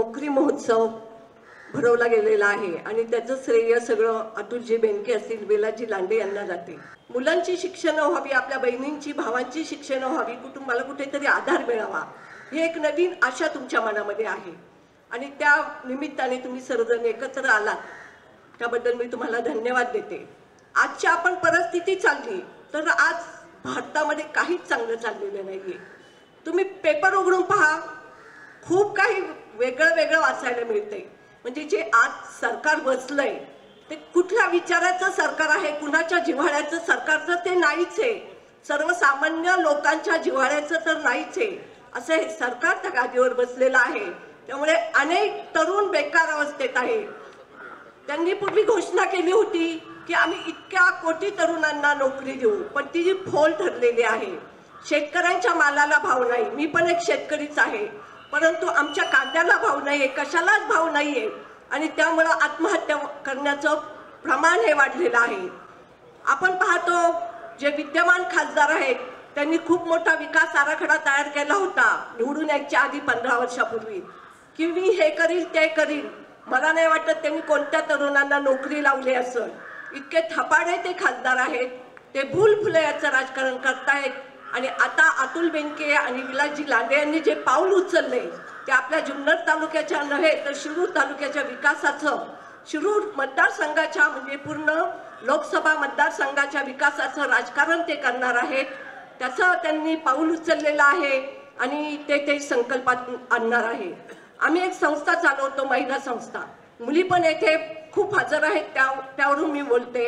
नोकरी महोत्सव भरवला गेलेला आहे आणि त्याचं श्रेय सगळं अतुलजी बेनके असतील बेलाजी लांडे यांना जाते. मुलांची शिक्षणं व्हावी आपल्या बहिणींची भावांची शिक्षणं व्हावी कुटुंबाला कुठेतरी आधार मिळावा ही एक नवीन आशा तुमच्या मनामध्ये आहे. आणि त्या निमित्ताने तुम्ही सर्वजण एकत्र आलात त्याबद्दल मी तुम्हाला धन्यवाद देते. आजची आपण परिस्थिती चालली तर आज भारतामध्ये काहीच चांगलं चाललेलं नाहीये. तुम्ही पेपर उघडून पहा खूप काही वेगळं वेगळं वाचायला मिळतंय. म्हणजे जे आज सरकार बसलंय ते कुठल्या विचाराचं सरकार आहे कुणाच्या जिव्हाळ्याचं सरकारचं ते नाहीच आहे. सर्वसामान्य लोकांच्या जिव्हाळ्याचं तर नाहीच आहे. असं हे सरकार त्या गादीवर बसलेलं आहे. त्यामुळे अनेक तरुण बेकार अवस्थेत आहे. त्यांनी पूर्वी घोषणा केली होती की आम्ही इतक्या कोटी तरुणांना नोकरी देऊ पण ती जी फोल ठरलेली आहे शेतकऱ्यांच्या मालाला भाव नाही. मी पण एक शेतकरीच आहे. परंतु आमच्या कांद्याला भाव नाही आहे कशालाच भाव नाही आहे आणि त्यामुळं आत्महत्या करण्याचं प्रमाण हे वाढलेलं आहे. आपण पाहतो जे विद्यमान खासदार आहेत त्यांनी खूप मोठा विकास आराखडा तयार केला होता निवडून यायच्या आधी पंधरा वर्षापूर्वी. की मी हे करील ते करील मला नाही वाटत त्यांनी कोणत्या तरुणांना नोकरी लावली असं इतके थपाडे ते खासदार आहेत ते भूल फुले याचं राजकारण करतायत आणि आता अतुल बेंके आणि विलासजी लांडे यांनी जे पाऊल उचलले ते आपल्या जुन्नर तालुक्याच्या नव्हे तर शिरूर तालुक्याच्या विकासाचं. शिरूर मतदारसंघाच्या म्हणजे पूर्ण लोकसभा मतदारसंघाच्या विकासाचं राजकारण ते करणार आहेत. त्याचं त्यांनी पाऊल उचललेलं आहे आणि ते ते संकल्पात आणणार आहे. आम्ही एक संस्था चालवतो महिला संस्था. मुली पण येथे खूप हजर आहेत त्या त्यावरून मी बोलते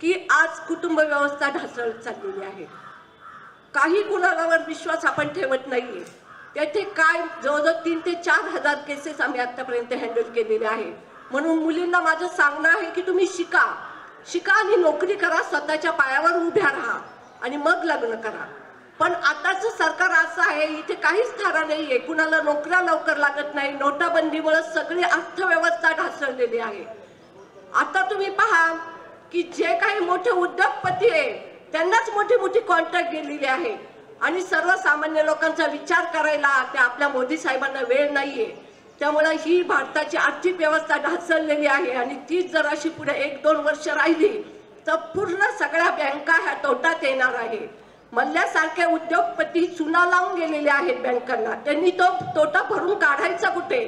की आज कुटुंब व्यवस्था ढासळत चाललेली आहे. काही कुणावर विश्वास आपण ठेवत नाहीये. त्याचे काय जवळजवळ तीन ते चार हजार केसेस आम्ही आतापर्यंत हँडल केलेले आहे म्हणून मुलींना माझं सांगणं आहे की तुम्ही शिका. शिका आणि नोकरी करा स्वतःच्या पायावर उभ्या राहा आणि मग लग्न करा. पण आताचं सरकार असं आहे इथे काहीच थारा आहे कुणाला नोकऱ्या लवकर लागत नाही नोटाबंदीमुळे सगळी अर्थव्यवस्था ढासळलेली आहे. आता तुम्ही पहा की जे काही मोठे उद्योगपती आहे त्यांनाच मोठी मोठी कॉन्ट्रॅक्ट गेलेली आहे. आणि सर्वसामान्य लोकांचा विचार करायला त्या आपल्या मोदी साहेबांना वेळ नाहीये. त्यामुळे ही भारताची आर्थिक व्यवस्था ढासळलेली आहे. आणि तीच जर अशी पुढे एक दोन वर्ष राहिली तर पूर्ण सगळ्या बँका ह्या तोटात येणार आहे. मल्ल्यासारखे उद्योगपती चुना लावून गेलेले आहेत बँकांना. त्यांनी तो तोटा भरून काढायचा कुठे?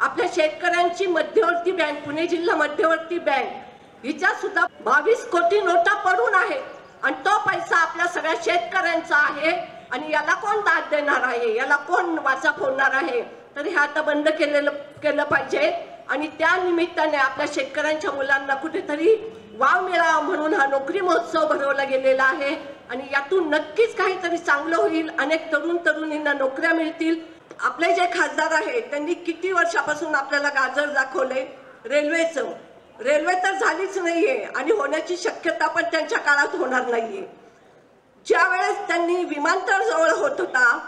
आपल्या शेतकऱ्यांची मध्यवर्ती बँक पुणे जिल्हा मध्यवर्ती बँक हिच्या सुद्धा बावीस कोटी नोटा पडून आहेत. आणि तो पैसा आपल्या सगळ्या शेतकऱ्यांचा आहे आणि याला कोण दाद देणार आहे? याला कोण वाचा फोडणार आहे? तर हे आता बंद केलेलं केलं पाहिजे. आणि त्या निमित्ताने आपल्या शेतकऱ्यांच्या मुलांना कुठेतरी वाव मिळावा म्हणून हा नोकरी महोत्सव भरवला गेलेला आहे. आणि यातून नक्कीच काहीतरी चांगलं होईल. अनेक तरुण तरुणींना नोकऱ्या मिळतील. आपले जे खासदार आहेत त्यांनी किती वर्षापासून आपल्याला गाजर दाखवले रेल्वेचं. रेल्वे तर झालीच नाहीये आणि होण्याची शक्यता पण त्यांच्या काळात होणार नाहीये. ज्या वेळेस त्यांनी विमानतळ जवळ होत होता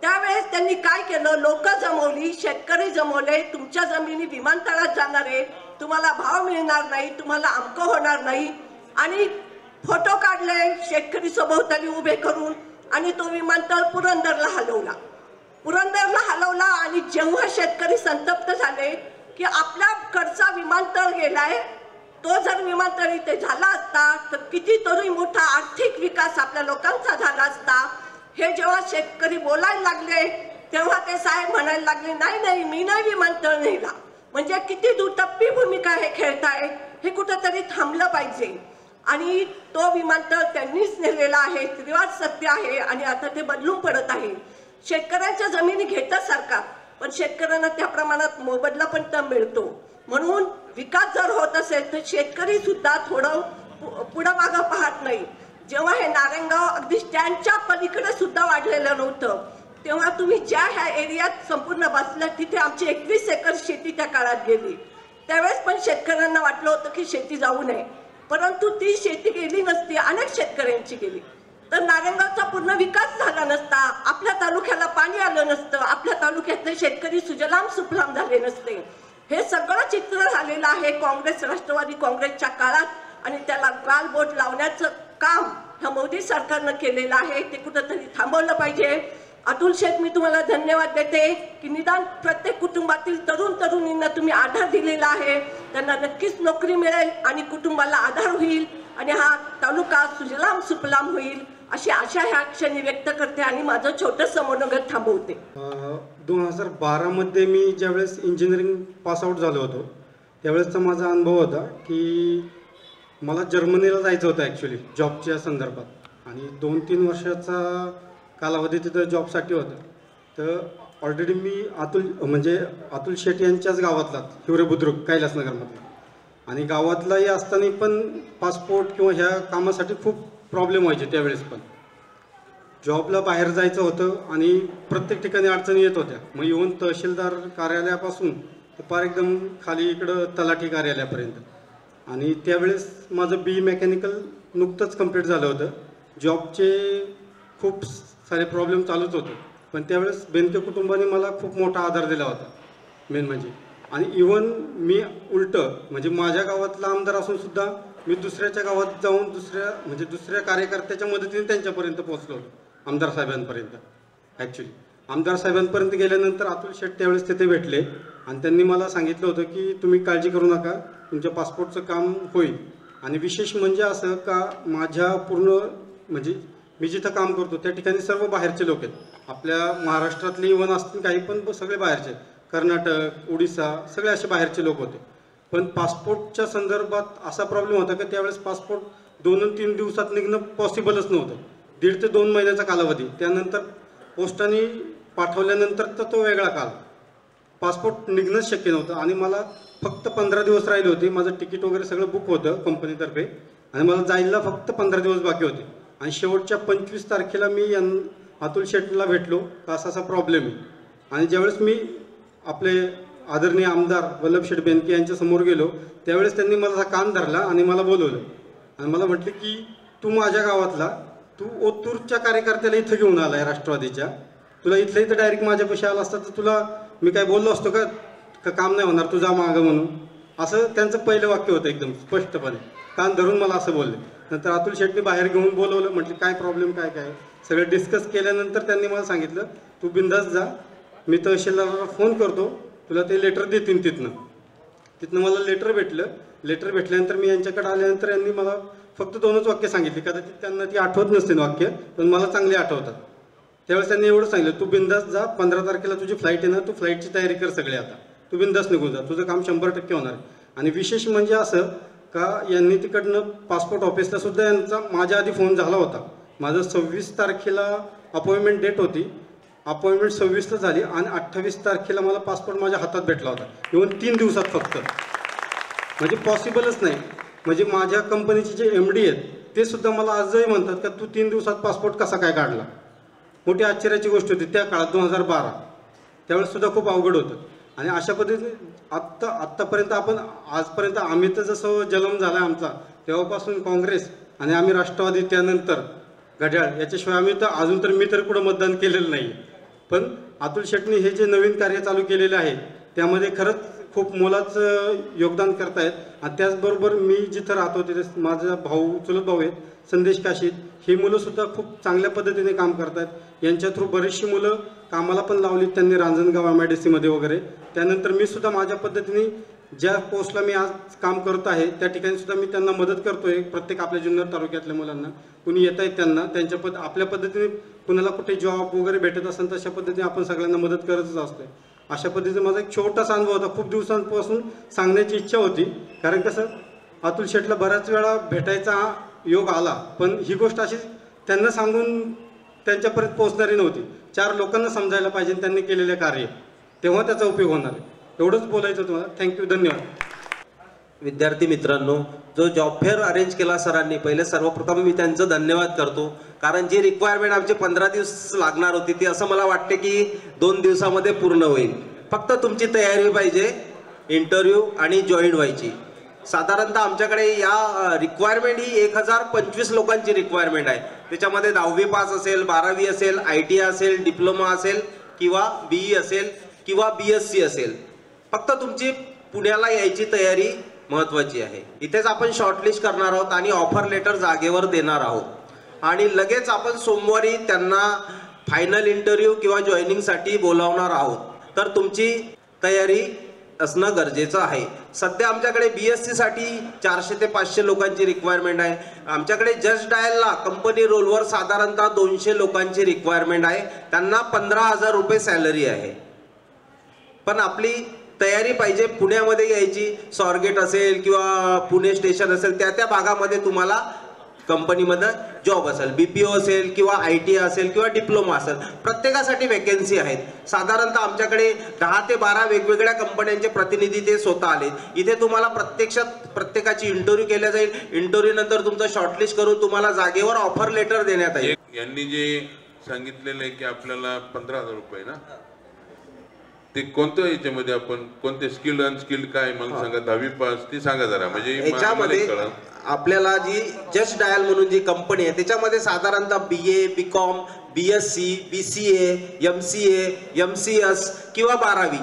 त्यावेळेस त्यांनी काय केलं? लोक जमवली शेतकरी जमवले तुमच्या जमिनी विमानतळात जाणार आहे तुम्हाला भाव मिळणार नाही तुम्हाला अमकं होणार नाही. आणि फोटो काढले शेतकरी सभोवताली उभे करून आणि तो विमानतळ पुरंदरला हलवला. पुरंदरला हलवला आणि जेव्हा शेतकरी संतप्त झाले की आपल्याकडचा विमानतळ गेलाय तो जर विमानतळ इथे झाला असता तर कितीतरी मोठा आर्थिक विकास आपल्या लोकांचा झाला असता. हे जेव्हा शेतकरी बोलायला लागले तेव्हा ते साहेब म्हणायला लागले नाही नाही मी नाही विमानतळ नेला. म्हणजे किती दुटप्पी भूमिका हे खेळतायत हे कुठंतरी थांबलं पाहिजे. आणि तो विमानतळ त्यांनीच नेलेला आहे त्रिवाद सत्य आहे आणि आता ते बदलून पडत आहे. शेतकऱ्यांच्या जमिनी घेतं सरकार पण शेतकऱ्यांना त्या प्रमाणात मोबदला पण तर मिळतो. म्हणून विकास जर होत असेल तर शेतकरी सुद्धा थोडं पुढं मागं पाहत नाही. जेव्हा हे नारायणगाव अगदी स्टँडच्या पलीकडे सुद्धा वाढलेलं नव्हतं तेव्हा तुम्ही ज्या ह्या एरियात संपूर्ण बसल्या तिथे आमची एकवीस एकर शेती त्या काळात गेली. त्यावेळेस पण शेतकऱ्यांना वाटलं होतं की शेती जाऊ नये. परंतु ती शेती गेली नसती अनेक शेतकऱ्यांची गेली. तर नारायणगावचा पूर्ण विकास झाला नसता. आपल्या तालुक्याला पाणी आलं नसतं. आपल्या तालुक्यातले शेतकरी सुजलाम सुफलाम झाले नसते. हे सगळं चित्र झालेलं आहे काँग्रेस राष्ट्रवादी काँग्रेसच्या काळात आणि त्याला गाल बोट लावण्याचं काम ह्या मोदी सरकारनं केलेलं आहे. ते कुठंतरी थांबवलं पाहिजे. अतुल शेख मी तुम्हाला धन्यवाद देते की निदान प्रत्येक कुटुंबातील तरुण तरुणींना तुम्ही आधार दिलेला आहे. त्यांना नक्कीच नोकरी मिळेल आणि कुटुंबाला आधार होईल आणि हा तालुका सुजलाम सुफलाम होईल. अशी आशा ह्या क्षणी व्यक्त करते आणि माझं छोटंसं मनोगत थांबवते. दोन हजार बारामध्ये मी ज्यावेळेस इंजिनिअरिंग पासआउट झालो होतो त्यावेळेसचा माझा अनुभव होता की मला जर्मनीला जायचं होतं ॲक्च्युली जॉबच्या संदर्भात. आणि दोन तीन वर्षाचा कालावधी तिथं जॉबसाठी होता. तर ऑलरेडी मी अतुल म्हणजे अतुल शेट यांच्याच गावातला हिवरे बुद्रुक कैलासनगरमधला. आणि गावातलाही असताना पण पासपोर्ट किंवा ह्या कामासाठी खूप प्रॉब्लेम व्हायचे त्यावेळेस पण. जॉबला बाहेर जायचं होतं आणि प्रत्येक ठिकाणी अडचणी येत होत्या. मग येऊन तहसीलदार कार्यालयापासून ते पार एकदम खाली इकडं तलाठी कार्यालयापर्यंत. आणि त्यावेळेस माझं बी मेकॅनिकल नुकतंच कंप्लीट झालं होतं. जॉबचे खूप सारे प्रॉब्लेम चालूच होते. पण त्यावेळेस बेनके कुटुंबाने मला खूप मोठा आधार दिला होता. मेन म्हणजे. आणि इवन मी उलटं म्हणजे माझ्या गावातला आमदार असूनसुद्धा मी दुसऱ्याच्या गावात जाऊन दुसऱ्या म्हणजे दुसऱ्या कार्यकर्त्याच्या मदतीने त्यांच्यापर्यंत पोहोचलो आमदार साहेबांपर्यंत ॲक्च्युली आमदार साहेबांपर्यंत गेल्यानंतर अतुल शेट त्यावेळेस तिथे भेटले आणि त्यांनी मला सांगितलं होतं की तुम्ही काळजी करू नका तुमच्या पासपोर्टचं काम होईल. आणि विशेष म्हणजे असं का माझ्या पूर्ण म्हणजे मी जिथं काम करतो त्या ठिकाणी सर्व बाहेरचे लोक आहेत. आपल्या महाराष्ट्रातले इव्हन असतील काही पण सगळे बाहेरचे आहेत. कर्नाटक ओडिसा सगळे असे बाहेरचे लोक होते. पण पासपोर्टच्या संदर्भात असा प्रॉब्लेम होता की त्यावेळेस पासपोर्ट दोन तीन दिवसात निघणं पॉसिबलच नव्हतं. दीड ते दोन महिन्याचा कालावधी. त्यानंतर पोस्टाने पाठवल्यानंतर तर तो वेगळा काल पासपोर्ट निघणंच शक्य नव्हतं. आणि मला फक्त पंधरा दिवस राहिले होते. माझं तिकीट वगैरे सगळं बुक होतं कंपनीतर्फे. आणि मला जायला फक्त पंधरा दिवस बाकी होते. आणि शेवटच्या पंचवीस तारखेला मी यां अतुल शेट्टीला भेटलो. का असा असा प्रॉब्लेम आहे. आणि ज्यावेळेस मी आपले आदरणीय आमदार वल्लभ शेठ बेनके यांच्यासमोर गेलो त्यावेळेस त्यांनी मला असा कान धरला आणि मला बोलवलं. आणि मला म्हटले की तू माझ्या गावातला तू ओतूरच्या कार्यकर्त्याला इथं घेऊन आला आहे राष्ट्रवादीच्या. तुला इथलं इथं डायरेक्ट माझ्यापाशी आला असता तर तुला मी काय बोललो असतो का? का काम नाही होणार तुझा मागं म्हणून. असं त्यांचं पहिलं वाक्य होतं एकदम स्पष्टपणे. कान धरून मला असं बोलले. नंतर अतुल शेटने बाहेर घेऊन बोलवलं म्हटलं काय प्रॉब्लेम काय काय? सगळं डिस्कस केल्यानंतर त्यांनी मला सांगितलं तू बिंदास जा मी तहसीलदाराला फोन करतो तुला ते लेटर देतील तिथनं. तिथनं मला लेटर भेटलं. लेटर भेटल्यानंतर मी यांच्याकडे आल्यानंतर यांनी मला फक्त दोनच वाक्य सांगितली. कदाचित त्यांना ती आठवत नसतील वाक्य पण मला चांगली आठवतात. त्यावेळेस त्यांनी एवढं सांगितलं तू बिंदास जा पंधरा तारखेला तुझी फ्लाईट आहे ना तू फ्लाईटची तयारी कर सगळे आता. तू बिंदास निघून जा तुझं काम शंभर टक्के होणार आणि विशेष म्हणजे असं का यांनी तिकडनं पासपोर्ट ऑफिसला सुद्धा यांचा माझ्या आधी फोन झाला होता. माझं सव्वीस तारखेला अपॉइंटमेंट डेट होती. अपॉइंटमेंट सव्वीसला झाली आणि अठ्ठावीस तारखेला मला पासपोर्ट माझ्या हातात भेटला होता. इव्हन तीन दिवसात फक्त. म्हणजे पॉसिबलच नाही. म्हणजे माझ्या कंपनीचे जे एम डी आहेत ते सुद्धा मला आजही म्हणतात का तू तीन दिवसात पासपोर्ट कसा काय काढला? मोठी आश्चर्याची गोष्ट होती. त्या काळात दोन हजार बारा. त्यावेळेस सुद्धा खूप अवघड होतं. आणि अशा पद्धतीने आत्ता आत्तापर्यंत आपण आजपर्यंत आम्ही तर जसं जन्म झाला आमचा तेव्हापासून काँग्रेस आणि आम्ही राष्ट्रवादी त्यानंतर घड्याळ याच्याशिवाय आम्ही तर अजून तर मी तर कुठं मतदान केलेलं नाही पण अतुल शेटने हे जे नवीन कार्य चालू केलेले आहे त्यामध्ये खरंच खूप मोलाचं योगदान करतायत. आणि त्याचबरोबर मी जिथं राहतो तिथे माझा भाऊ चुलत भाऊ आहेत संदेश काशीत ही मुलंसुद्धा खूप चांगल्या पद्धतीने काम करतात यांच्या थ्रू बरीचशी मुलं कामाला पण लावलीत त्यांनी रांजणगाव एम आय डी सीमध्ये वगैरे. त्यानंतर मी सुद्धा माझ्या पद्धतीने ज्या पोस्टला मी आज काम करत आहे त्या ठिकाणी सुद्धा मी त्यांना मदत करतोय प्रत्येक आपल्या जुन्नर तालुक्यातल्या मुलांना. कुणी येत आहेत त्यांना त्यांच्या पद आपल्या पद्धतीने कुणाला कुठे जॉब वगैरे भेटत असेल तशा पद्धतीने आपण सगळ्यांना मदत करतच असतोय. अशा पद्धतीचा माझा एक छोटासा अनुभव होता. खूप दिवसांपासून सांगण्याची इच्छा होती. कारण कसं अतुल शेटला बऱ्याच वेळा भेटायचा योग आला. पण ही गोष्ट अशी त्यांना सांगून त्यांच्यापर्यंत पोहोचणारी नव्हती. चार लोकांना समजायला पाहिजे त्यांनी केलेले कार्य. तेव्हा त्याचा उपयोग होणार आहे. एवढंच बोलायचं तुम्हाला थँक्यू धन्यवाद. विद्यार्थी मित्रांनो जो जॉब फेअर अरेंज केला सरांनी पहिले सर्वप्रथम मी त्यांचं धन्यवाद करतो. कारण जी रिक्वायरमेंट आमची पंधरा दिवस लागणार होती ती असं मला वाटते की दोन दिवसामध्ये पूर्ण होईल. फक्त तुमची तयारी पाहिजे इंटरव्ह्यू आणि जॉईन व्हायची. साधारणतः आमच्याकडे या रिक्वायरमेंट ही एक हजार पंचवीस लोकांची रिक्वायरमेंट आहे. त्याच्यामध्ये दहावी पास असेल बारावी असेल आय टी असेल डिप्लोमा असेल किंवा बी ई असेल किंवा बी एस सी असेल. फक्त तुमची पुण्याला यायची तयारी महत्वाची आहे. इथेच आपण शॉर्टलिस्ट करणार आहोत आणि ऑफर लेटर जागेवर देणार आहोत. आणि लगेच आपण सोमवारी त्यांना फायनल इंटरव्ह्यू किंवा जॉईनिंगसाठी बोलावणार आहोत. तर तुमची तयारी असणं गरजेचं आहे. सध्या आमच्याकडे बी एससाठी चारशे ते पाचशे लोकांची रिक्वायरमेंट आहे. आमच्याकडे जस्ट डायलला कंपनी रोलवर साधारणतः दोनशे लोकांची रिक्वायरमेंट आहे. त्यांना पंधरा हजार रुपये सॅलरी आहे. पण आपली तयारी पाहिजे पुण्यामध्ये यायची. स्वारगेट असेल किंवा पुणे स्टेशन असेल त्या त्या भागामध्ये तुम्हाला कंपनीमध्ये जॉब असेल. बीपीओ असेल किंवा आय टी असेल किंवा डिप्लोमा असेल. प्रत्येकासाठी वेकेन्सी आहेत. साधारणतः आमच्याकडे दहा ते बारा वेगवेगळ्या कंपन्यांचे प्रतिनिधी ते स्वतः आले इथे तुम्हाला प्रत्यक्षात प्रत्येकाची इंटरव्ह्यू केल्या जाईल. इंटरव्ह्यूनंतर तुमचं शॉर्टलिस्ट करून तुम्हाला जागेवर ऑफर लेटर देण्यात येईल. यांनी जे सांगितलेलं आहे की आपल्याला पंधरा हजार रुपये ना? ते कोणत्या याच्यामध्ये आपण कोणते स्किल्ड अनस्किल्ड काय मला सांगा दहावी पास ते सांगा जरा. म्हणजे आम्हाला याच्यामध्ये कळलं. आपल्याला जी जस्ट डायल म्हणून जी कंपनी आहे त्याच्यामध्ये साधारणतः B A B com B S C B C A M C A M C S किंवा बारावी.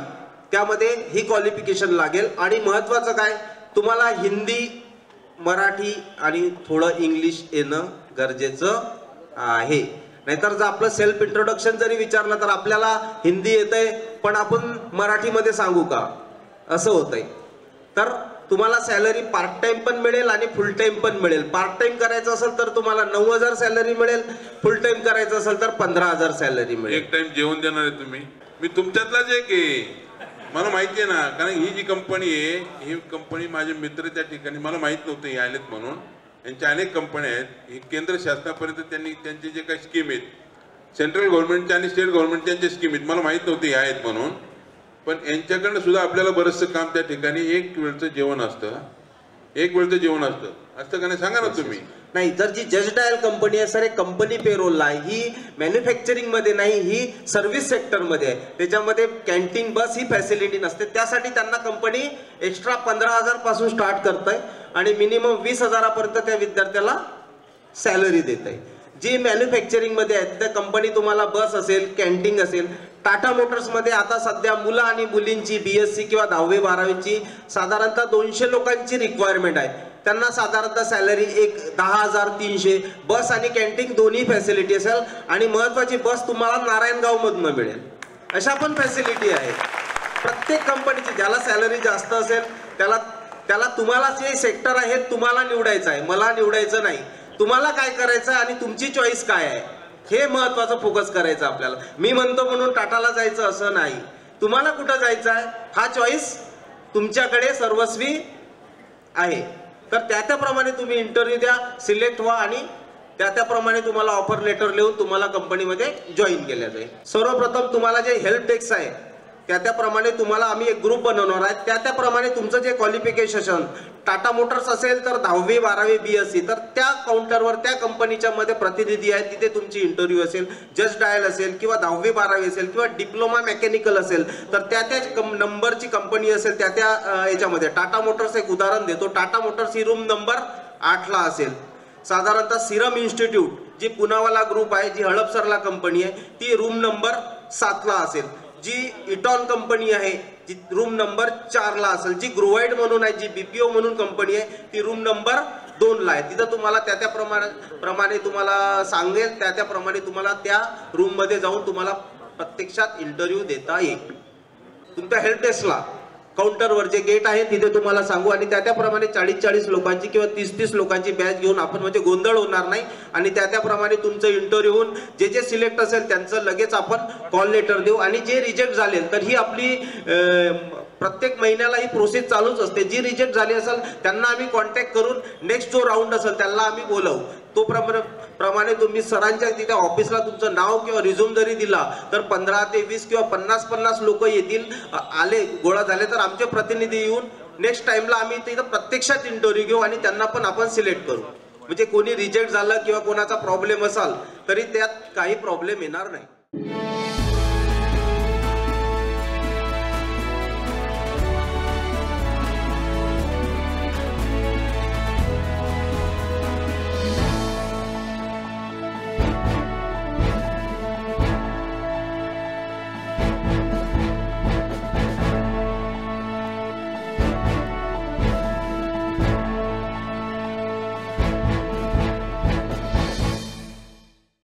त्यामध्ये ही क्वालिफिकेशन लागेल. आणि महत्वाचं काय? तुम्हाला हिंदी मराठी आणि थोडं इंग्लिश येणं गरजेचं आहे. नाहीतर जर आपलं सेल्फ इंट्रोडक्शन जरी विचारलं तर आपल्याला हिंदी येतंय पण आपण मराठीमध्ये सांगू का? असं होतंय. तर तुम्हाला सॅलरी पार्ट टाइम पण मिळेल आणि फुल टाइम पण मिळेल. पार्ट टाइम करायचं असेल तर तुम्हाला नऊ हजार सॅलरी मिळेल फुल टाइम करायचं असेल तर पंधरा हजार सॅलरी मिळेल. एक टाइम जेवण देणार आहे तुम्ही. मी तुमच्यातलाच एक आहे. मला माहिती आहे ना कारण ही जी कंपनी आहे ही कंपनी माझे मित्र त्या ठिकाणी मला माहीत नव्हतं हे आलेत म्हणून. यांच्या अनेक कंपन्या आहेत. ही केंद्र शासनापर्यंत त्यांनी त्यांचे जे काही स्कीम आहेत सेंट्रल गव्हर्नमेंटच्या आणि स्टेट गव्हर्नमेंटच्या जे स्कीम आहेत. मला माहीत नव्हते हे आहेत म्हणून. पण यांच्याकडनं सुद्धा आपल्याला बरंचसं काम त्या ठिकाणी एक वेळचं जेवण असतं. एक वेळचं जेवण असतं. असतं का नाही? सांगा ना तुम्ही. नाही जर जी जज डायल कंपनी आहे सर कंपनी पेरोलला आहे. ही मॅन्युफॅक्चरिंगमध्ये नाही ही सर्व्हिस सेक्टरमध्ये आहे. त्याच्यामध्ये कॅन्टीन बस ही फॅसिलिटी नसते. त्यासाठी त्यांना कंपनी एक्स्ट्रा पंधरा हजारपासून स्टार्ट करत आहे आणि मिनिमम वीस हजारापर्यंत त्या विद्यार्थ्याला सॅलरी देत आहे जी मॅन्युफॅक्चरिंगमध्ये आहेत त्या कंपनी तुम्हाला बस असेल कॅन्टीन असेल टाटा मोटर्समध्ये आता सध्या मुलं आणि मुलींची बी एस सी किंवा दहावी बारावीची साधारणतः दोनशे लोकांची रिक्वायरमेंट आहे. त्यांना साधारणतः सॅलरी एक दहा हजार तीनशे. बस आणि कॅन्टीन दोन्ही फॅसिलिटी असेल आणि महत्वाची बस तुम्हाला नारायणगावमधून मिळेल. अशा पण फॅसिलिटी आहे प्रत्येक कंपनीची ज्याला सॅलरी जास्त असेल त्याला त्याला तुम्हाला जे सेक्टर आहे तुम्हाला निवडायचं आहे. मला निवडायचं नाही. तुम्हाला काय करायचं आहे आणि तुमची चॉईस काय आहे? हे महत्वाचं फोकस करायचं आपल्याला. मी म्हणतो म्हणून टाटाला जायचं असं नाही. तुम्हाला कुठं जायचं आहे? हा चॉईस तुमच्याकडे सर्वस्वी आहे. तर त्या त्याप्रमाणे तुम्ही इंटरव्ह्यू द्या सिलेक्ट व्हा आणि त्या त्याप्रमाणे तुम्हाला ऑफर लेटर लिहून तुम्हाला कंपनीमध्ये जॉईन केल्या जाईल. सर्वप्रथम तुम्हाला जे हेल्प डेस्क आहे त्या त्याप्रमाणे तुम्हाला आम्ही एक ग्रुप बनवणार आहे. त्या त्याप्रमाणे तुमचं जे क्वालिफिकेशन टाटा मोटर्स असेल तर दहावी बारावी बी एस सी तर त्या काउंटरवर त्या कंपनीच्या मध्ये प्रतिनिधी आहेत तिथे तुमची इंटरव्ह्यू असेल जस्ट डायल असेल किंवा दहावी बारावी असेल किंवा डिप्लोमा मेकॅनिकल असेल तर त्या त्या नंबरची कंपनी असेल त्या त्या याच्यामध्ये. टाटा मोटर्स एक उदाहरण देतो. टाटा मोटर्स ही रूम नंबर आठला असेल. साधारणतः सिरम इन्स्टिट्यूट जी पुनावाला ग्रुप आहे जी हडपसरला कंपनी आहे ती रूम नंबर सातला असेल. जी इटॉन कंपनी आहे जी रूम नंबर चारला असेल जी ग्रोवाईड म्हणून आहे जी बीपीओ म्हणून कंपनी आहे ती रूम नंबर दोनला आहे. तिथं तुम्हाला त्या त्या प्रमाणे प्रमाणे तुम्हाला सांगेल त्या त्याप्रमाणे तुम्हाला त्या रूममध्ये जाऊन तुम्हाला प्रत्यक्षात इंटरव्ह्यू देता येईल. तुमच्या हेल्प डेस्कला काउंटरवर जे गेट आहे तिथे तुम्हाला सांगू. आणि त्या त्याप्रमाणे चाळीस चाळीस लोकांची किंवा तीस तीस लोकांची बॅच घेऊन आपण म्हणजे गोंधळ होणार नाही. आणि त्या त्याप्रमाणे तुमचं इंटरव्ह्यू होऊन जे जे सिलेक्ट असेल त्यांचं लगेच आपण कॉल लेटर देऊ. आणि जे रिजेक्ट झाले तर ही आपली प्रत्येक महिन्याला ही प्रोसेस चालूच असते. जी रिजेक्ट झाली असेल त्यांना आम्ही कॉन्टॅक्ट करून नेक्स्ट जो राऊंड असेल त्यांना आम्ही बोलवू. तो प्रमाणे तुम्ही सरांच्या तिथे ऑफिसला तुमचं नाव किंवा रिझ्यूम जरी दिला तर पंधरा ते वीस किंवा पन्नास पन्नास लोक येतील आले गोळा झाले तर आमचे प्रतिनिधी येऊन नेक्स्ट टाइमला आम्ही तिथं प्रत्यक्षात इंटरव्ह्यू घेऊ आणि त्यांना पण आपण सिलेक्ट करू. म्हणजे कोणी रिजेक्ट झालं किंवा कोणाचा प्रॉब्लेम असाल तरी त्यात काही प्रॉब्लेम येणार नाही.